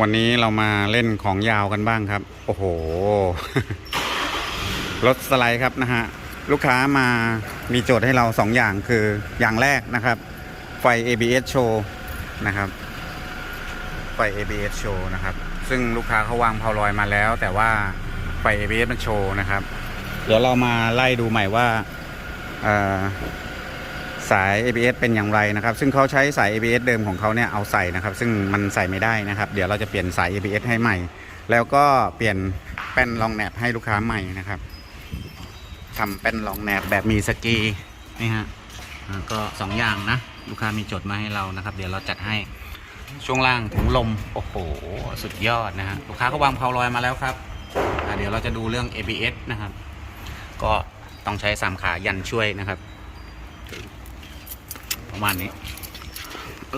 วันนี้เรามาเล่นของยาวกันบ้างครับ โอ้โห รถสไลด์ครับนะฮะ ลูกค้ามามีโจทย์ให้เราสองอย่างคืออย่างแรกนะครับ ไฟ ABS show นะครับ ไฟ ABS show นะครับ ซึ่งลูกค้าเขาวางเพาลอยมาแล้ว แต่ว่าไฟ ABS มันโชว์นะครับ เดี๋ยวเรามาไล่ดูใหม่ว่า สาย ABS เป็นอย่างไรนะครับ ซึ่งเขาใช้สาย ABS เดิมของเขาเนี่ยเอาใส่นะครับ ซึ่งมันใส่ไม่ได้นะครับ เดี๋ยวเราจะเปลี่ยนสาย ABS ให้ใหม่ แล้วก็เปลี่ยนแป้นรองแหนบให้ลูกค้าใหม่นะครับทำแป้นรองแหนบแบบมีสกีนี่ฮะก็สองอย่างนะลูกค้ามีจดมาให้เรานะครับ เดี๋ยวเราจัดให้ช่วงล่างถุงลมโอ้โหสุดยอดนะฮะลูกค้าก็วางเพาลอยมาแล้วครับเดี๋ยวเราจะดูเรื่อง ABS นะครับ ก็ต้องใช้สามขายันช่วยนะครับ ประมาณนี้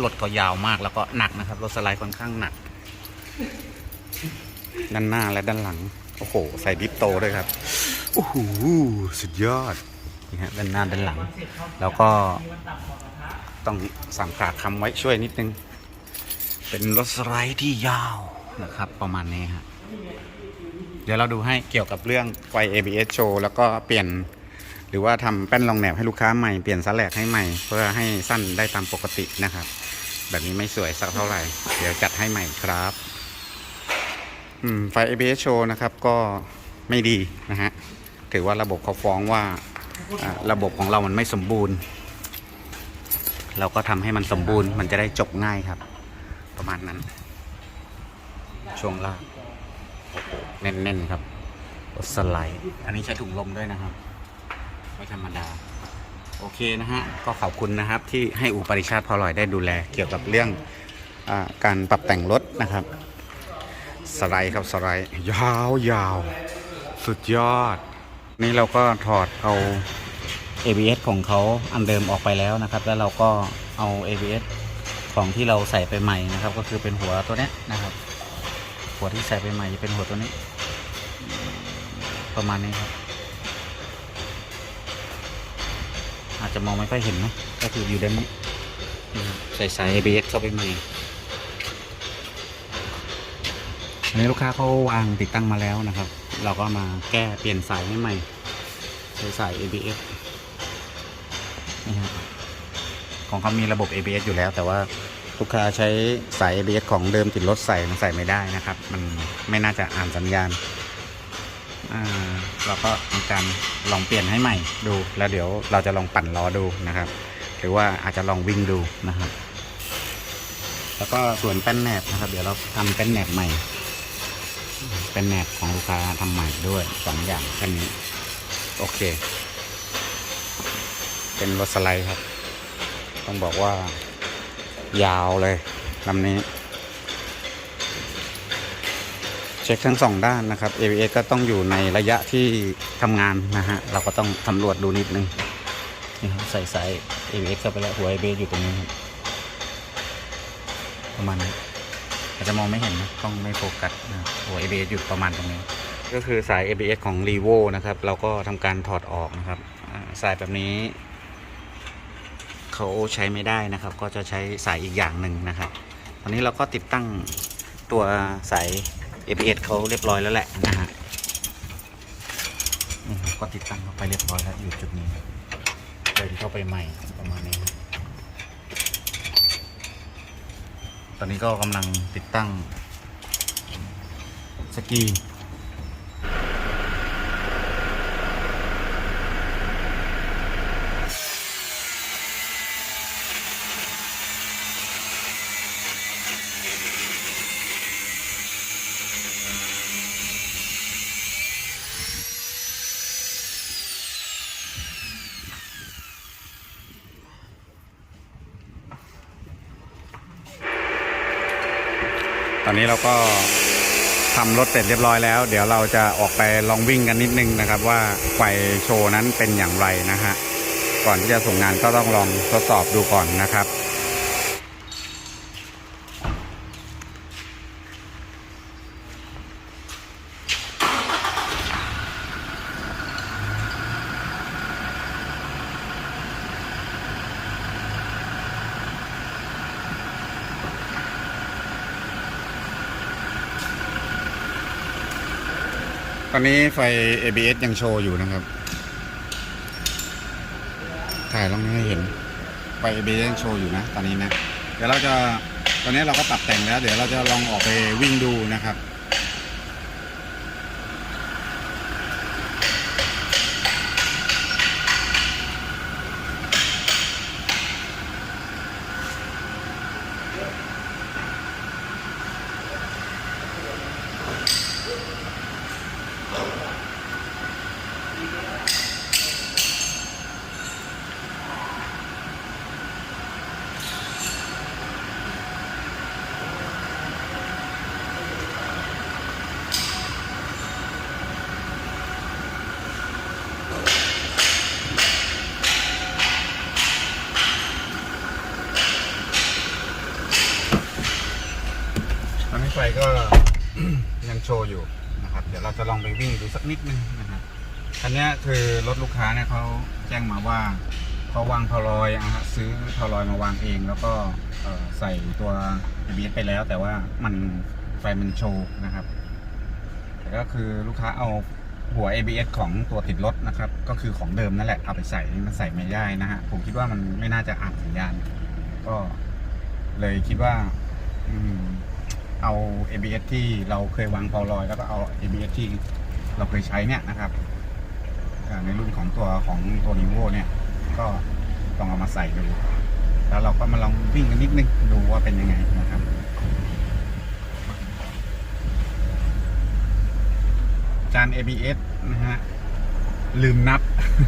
รถก็ยาวมากแล้วก็หนักนะครับรถสไลด์ค่อนข้างหนัก ด้านหน้าและด้านหลัง โอ้โห ใส่ดิฟโตด้วยครับโอ้โหสุดยอดนี่ฮะด้านหน้าด้านหลัง แล้วก็ต้องสามขาค้ำไว้ช่วยนิดนึง เป็นรถสไลด์ที่ยาวนะครับ ประมาณนี้ฮะเดี๋ยวเราดูให้เกี่ยวกับเรื่องไฟ ABS show แล้วก็เปลี่ยน หรือว่าทำแป้นรองแหนบให้ลูกค้าใหม่เปลี่ยนสแลกให้ใหม่ เพื่อให้สั้นได้ตามปกตินะครับ แบบนี้ไม่สวยสักเท่าไหร่ เดี๋ยวจัดให้ใหม่ครับไฟ ABS show นะครับก็ไม่ดีนะฮะถือว่าระบบเขาฟ้องว่าระบบของเรามันไม่สมบูรณ์ เราก็ทำให้มันสมบูรณ์ มันจะได้จบง่ายครับ ประมาณนั้น ช่วงล่างโอ้โหแน่นๆครับสไลด์ อันนี้ใช้ถุงลมด้วยนะครับ ไม่ธรรมดา โอเคนะฮะ ก็ขอบคุณนะครับที่ให้อุปริชาติพอลอยได้ดูแลเกี่ยวกับเรื่องอการปรับแต่งรถนะครับ สไลด์ครับสไลด์ยาวยาวสุดยอด นี่เราก็ถอดเอา ABS ของเขาอันเดิมออกไปแล้วนะครับ แล้วเราก็เอา ABS ของที่เราใส่ไปใหม่นะครับ ก็คือเป็นหัวตัวนี้นะครับ หัวที่ใส่ไปใหม่จะเป็นหัวตัวนี้ ประมาณนี้ครับ อาจจะมองไม่ค่อยเห็นนะก็คืออยู่ด้านนี้ใส่สาย ABS เข้าไปใหม่อันนี้ลูกค้าเขาวางติดตั้งมาแล้วนะครับ เราก็มาแก้เปลี่ยนสายให้ใหม่ใส่สาย ABS นี่ฮะของเขามีระบบ ABS อยู่แล้ว แต่ว่าลูกค้าใช้สาย ABS ของเดิมติดรถใส่มันใส่ไม่ได้นะครับ มันไม่น่าจะอ่านสัญญาณ เราก็ทำการลองเปลี่ยนให้ใหม่ดู แล้วเดี๋ยวเราจะลองปั่นล้อดูนะครับ หรือว่าอาจจะลองวิ่งดูนะครับ แล้วก็ส่วนแป้นแหนบนะครับ เดี๋ยวเราทำแป้นแหนบใหม่แป้นแหนบของลูกค้าทำใหม่ด้วยสองอย่างแค่นี้ โอเค เป็นรถสไลด์ครับ ต้องบอกว่ายาวเลยลำนี้ เช็คทั้งสองด้านนะครับ ABS ก็ต้องอยู่ในระยะที่ทำงานนะฮะ เราก็ต้องสำรวจดูนิดนึงนี่ครับใส่สาย ABS เข้าไปแล้วหัว ABS อยู่ตรงนี้ครับประมาณนี้อาจจะมองไม่เห็นนะต้องไม่โฟกัสนะหัว ABS อยู่ประมาณตรงนี้ ก็คือสาย ABS ของ r e v o นะครับ เราก็ทำการถอดออกนะครับ สายแบบนี้ เขาใช้ไม่ได้นะครับ ก็จะใช้สายอีกอย่างหนึ่งนะครับ ตอนนี้เราก็ติดตั้งตัวสาย ABS เขาเรียบร้อยแล้วแหละนะฮะนี่ก็ติดตั้งเข้าไปเรียบร้อยแล้วอยู่จุดนี้เดินเข้าไปใหม่ประมาณนี้ ตอนนี้ก็กำลังติดตั้งสกี นี้เราก็ทำรถเสร็จเรียบร้อยแล้ว เดี๋ยวเราจะออกไปลองวิ่งกันนิดนึงนะครับ ว่าไฟโชว์นั้นเป็นอย่างไรนะฮะก่อนที่จะส่งงานก็ต้องลองทดสอบดูก่อนนะครับ อนนี้ไฟ ABS ยังโชว์อยู่นะครับ ถ่ายลองให้เห็น ไฟ ABS ยังโชว์อยู่นะ ตอนนี้นะ เดี๋ยวเราจะ ตอนนี้เราก็ปรับแต่งแล้ว เดี๋ยวเราจะลองออกไปวิ่งดูนะครับ ตอนนี้ไฟก็ ยัง โชว์อยู่นะครับ เดี๋ยวเราจะลองไปวิ่งดูสักนิดนึงนะครับคันนี้คือรถลูกค้าเนี่ยเขาแจ้งมาว่าเขาวางพอลอยอะฮะซื้อพอลอยมาวางเอง แล้วก็ใส่ตัว ABS ไปแล้ว แต่ว่ามันไฟมันโชว์นะครับ แต่ก็คือลูกค้าเอาหัว ABS ของตัวติดรถนะครับ ก็คือของเดิมนั่นแหละเอาไปใส่มันใส่ไม่ได้นะฮะผมคิดว่ามันไม่น่าจะอ่านสัญญาณ ก็เลยคิดว่า อืม เอา ABS ที่เราเคยวางพอลอย แล้วก็เอา ABS ที่เราเคยใช้เนี่ยนะครับในรุ่นของตัวของตัวนิโวเนี่ย ก็ลองเอามาใส่ดู แล้วเราก็มาลองวิ่งกันนิดนึงดูว่าเป็นยังไงนะครับจาน ABS นะฮะลืมนับ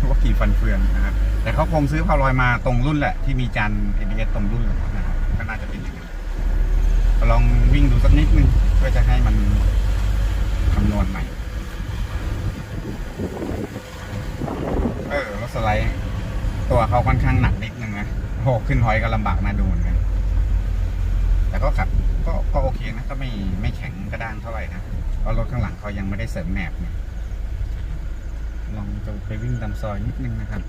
ว่ากี่ฟันเฟืองนะครับ แต่เขาคงซื้อพอลอยมาตรงรุ่นแหละ ที่มีจาน ABS ตรงรุ่นนะครับก็น่าจะเป็นอย่างนั้น ลอง วิ่งดูสักนิดนึงเพื่อจะให้มันคำนวณใหม่ เออรถสไลด์ ตัวเขาค่อนข้างหนักนิดนึงนะโหขึ้นหอยก็ลำบากน่าดูเหมือนกันแต่ก็ขับก็ก็โอเคนะ ก็ไม่ไม่แข็งกระด้างเท่าไหร่นะเพราะรถข้างหลังเขายังไม่ได้เสริมแหนบเนี่ยลองจะไปวิ่งตามซอยนิดนึงนะครับ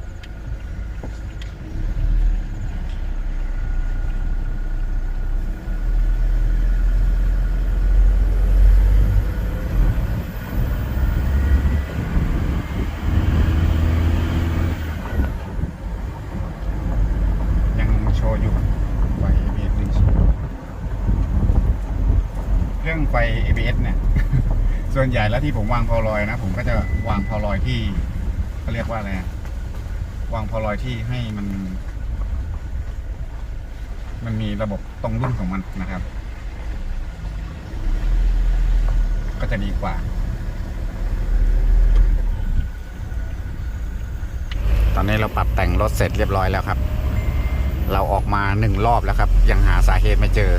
ยังโชว์อยู่ไฟ ABS ยังโชว์เรื่องไฟ ABS เนี่ย ส่วนใหญ่แล้วที่ผมวางพอลอยนะ ผมก็จะวางพอลอยที่เขาเรียกว่าอะไรอะวางพอลอยที่ให้มัน มันมีระบบตรงรุ่นของมันนะครับ ก็จะดีกว่า ตอนนี้เราปรับแต่งรถเสร็จเรียบร้อยแล้วครับ เราออกมาหนึ่งรอบแล้วครับ ยังหาสาเหตุไม่เจอ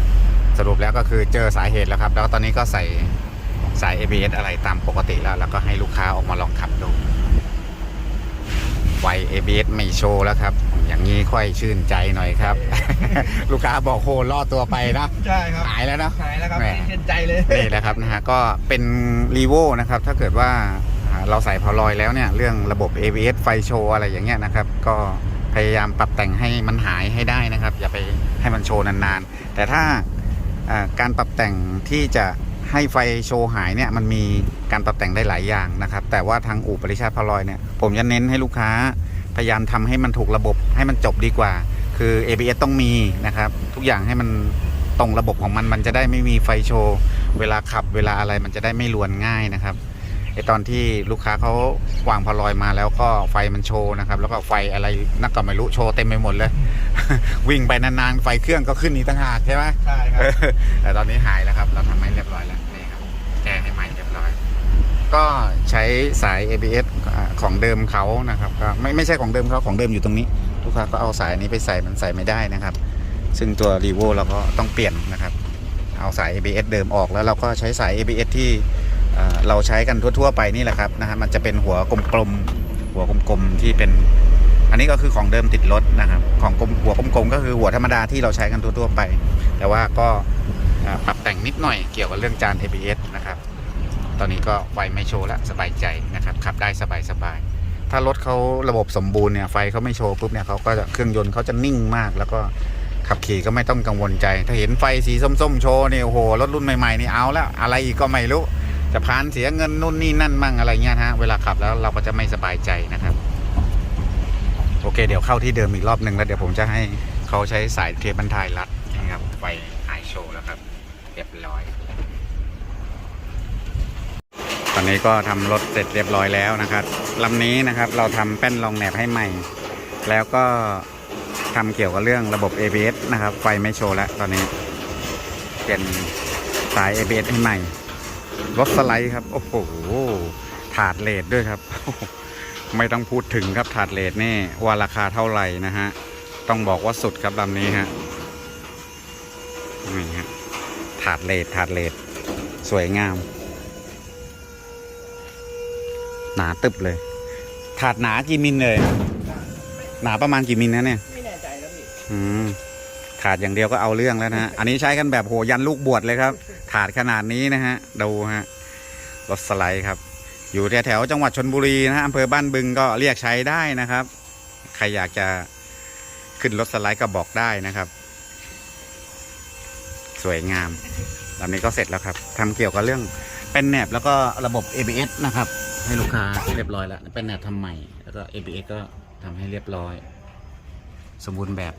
สรุปแล้วก็คือเจอสาเหตุแล้วครับ แล้วตอนนี้ก็ใส่สาย ABS อะไรตามปกติแล้ว แล้วก็ให้ลูกค้าออกมาลองขับดูไฟ ABS ไม่โชว์แล้วครับ อย่างนี้ค่อยชื่นใจหน่อยครับ ลูกค้าบอกโหล่อตัวไปนะใช่ครับหายแล้วนะหายแล้วครับแหมเชื่นใจเลยนี่แหละครับนะฮะก็เป็นรีโวนะครับ ถ้าเกิดว่าอ่าเราใส่พอลอยแล้วเนี่ย เรื่องระบบ ABS ไฟโชว์อะไรอย่างเงี้ยนะครับ ก็พยายามปรับแต่งให้มันหายให้ได้นะครับ อย่าไปให้มันโชว์นานๆ แต่ถ้าอ่า การปรับแต่งที่จะให้ไฟโชว์หายเนี่ยมันมีการปรับแต่งได้หลายอย่างนะครับ แต่ว่าทางอู่ปริชาติพลอยเนี่ยผมจะเน้นให้ลูกค้าพยายามทำให้มันถูกระบบให้มันจบดีกว่า คือ ABS ต้องมีนะครับ ทุกอย่างให้มันตรงระบบของมันมันจะได้ไม่มีไฟโชว์ เวลาขับเวลาอะไรมันจะได้ไม่ลวนง่ายนะครับ ไอตอนที่ลูกค้าเขาวางพอลอยมาแล้วก็ไฟมันโชว์นะครับ แล้วก็ไฟอะไรนักก็ไม่รู้โชว์เต็มไปหมดเลย วิ่งไปนานๆไฟเครื่องก็ขึ้นอีกต่างหากใช่ไหมใช่ครับเออแต่ตอนนี้หายแล้วครับ เราทำให้เรียบร้อยแล้วนี่ครับแก้ให้ใหม่เรียบร้อย ก็ใช้สาย ABS อ่าของเดิมเขานะครับก็ไม่ไม่ใช่ของเดิมเขาของเดิมอยู่ตรงนี้ ลูกค้าก็เอาสายนี้ไปใส่มันใส่ไม่ได้นะครับ ซึ่งตัวรีโวเราก็ต้องเปลี่ยนนะครับ เอาสาย ABS เดิมออกแล้วเราก็ใช้สาย ABS ที่ เราใช้กันทั่ว ๆ ไปนี่แหละครับนะฮะมันจะเป็นหัวกลมๆหัวกลมๆที่เป็น อันนี้ก็คือของเดิมติดรถนะครับของกลมหัวกลมๆก็คือหัวธรรมดาที่เราใช้กันทั่ว ๆ ไป แต่ว่าก็ปรับแต่งนิดหน่อยเกี่ยวกับเรื่องจาน ABS นะครับ ตอนนี้ก็ไฟไม่โชว์แล้วสบายใจนะครับขับได้สบายๆถ้ารถเขาระบบสมบูรณ์เนี่ยไฟเขาไม่โชว์ปุ๊บเนี่ยเขาก็จะเครื่องยนต์เขาจะนิ่งมากแล้วก็ขับขี่ก็ไม่ต้องกังวลใจ ถ้าเห็นไฟสีส้มๆโชว์เนี่ยโอ้โหรถรุ่นใหม่ๆนี่เอาแล้วอะไรอีกก็ไม่รู้ จะพานเสียเงินนู่นนี่นั่นมั่งอะไรเงี้ยฮะเวลาขับแล้วเราก็จะไม่สบายใจนะครับ โอเค เดี๋ยวเข้าที่เดิมอีกรอบหนึ่งแล้วเดี๋ยวผมจะให้เขาใช้สายเทปบรรทายรัดนะครับไฟหายโชว์แล้วครับเรียบร้อย ตอนนี้ก็ทำรถเสร็จเรียบร้อยแล้วนะครับลำนี้นะครับ เราทำแป้นรองแหนบให้ใหม่ แล้วก็ทำเกี่ยวกับเรื่องระบบ ABS นะครับ ไฟไม่โชว์แล้วตอนนี้เปลี่ยนสาย ABS ให้ใหม่ รถสไลด์ครับ โอ้โห ถาดเลดด้วยครับ ไม่ต้องพูดถึงครับถาดเลดนี่ว่าราคาเท่าไหร่นะฮะ ต้องบอกว่าสุดครับลำนี้ฮะนี่ฮะถาดเลดถาดเลดสวยงาม หนาตึบเลย ถาดหนากี่มิลเลย หนาประมาณกี่มิลนะเนี่ย ไม่แน่ใจแล้วพี่อืม ถาดอย่างเดียวก็เอาเรื่องแล้วนะฮะ อันนี้ใช้กันแบบโหยันลูกบวชเลยครับ ถาดขนาดนี้นะฮะ ดูฮะ รถสไลด์ครับ อยู่แถวๆจังหวัดชนบุรีนะฮะอำเภอบ้านบึงก็เรียกใช้ได้นะครับ ใครอยากจะขึ้นรถสไลด์ก็บอกได้นะครับ สวยงามลำนี้ก็เสร็จแล้วครับทำเกี่ยวกับเรื่องเป็นแหนบแล้วก็ระบบ ABS นะครับ ให้ลูกค้าเรียบร้อยแล้ว เป็นแหนบทำใหม่ แล้วก็ ABS ก็ทำให้เรียบร้อย สมบูรณ์แบบ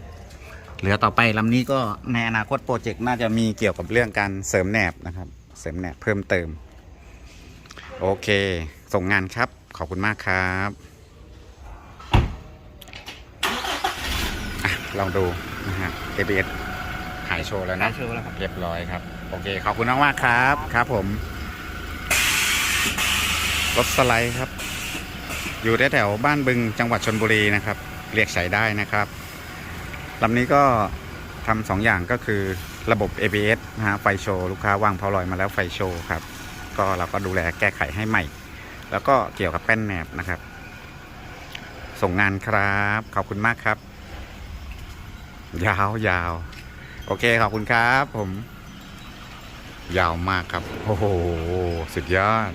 เหลือต่อไปลำนี้ก็ในอนาคตโปรเจกต์น่าจะมีเกี่ยวกับเรื่องการเสริมแหนบนะครับ เสริมแหนบเพิ่มเติม โอเค ส่งงานครับ ขอบคุณมากครับอะลองดูนะฮะ ABS หายโชว์แล้วนะ โชว์แล้วครับ เรียบร้อยครับ โอเค ขอบคุณมากมากๆครับ ครับผม รถสไลด์ครับ อยู่แถวๆบ้านบึงจังหวัดชนบุรีนะครับ เรียกใช้ได้นะครับ ลำนี้ก็ทำสองอย่างก็คือระบบ ABS นะฮะไฟโชว์ลูกค้าวางเพาลอยมาแล้วไฟโชว์ครับ ก็เราก็ดูแลแก้ไขให้ใหม่ แล้วก็เกี่ยวกับแป้นแหนบนะครับ ส่งงานครับ ขอบคุณมากครับ ยาวยาวโอเคขอบคุณครับ ผม ยาวมากครับ โอ้โห สุดยอด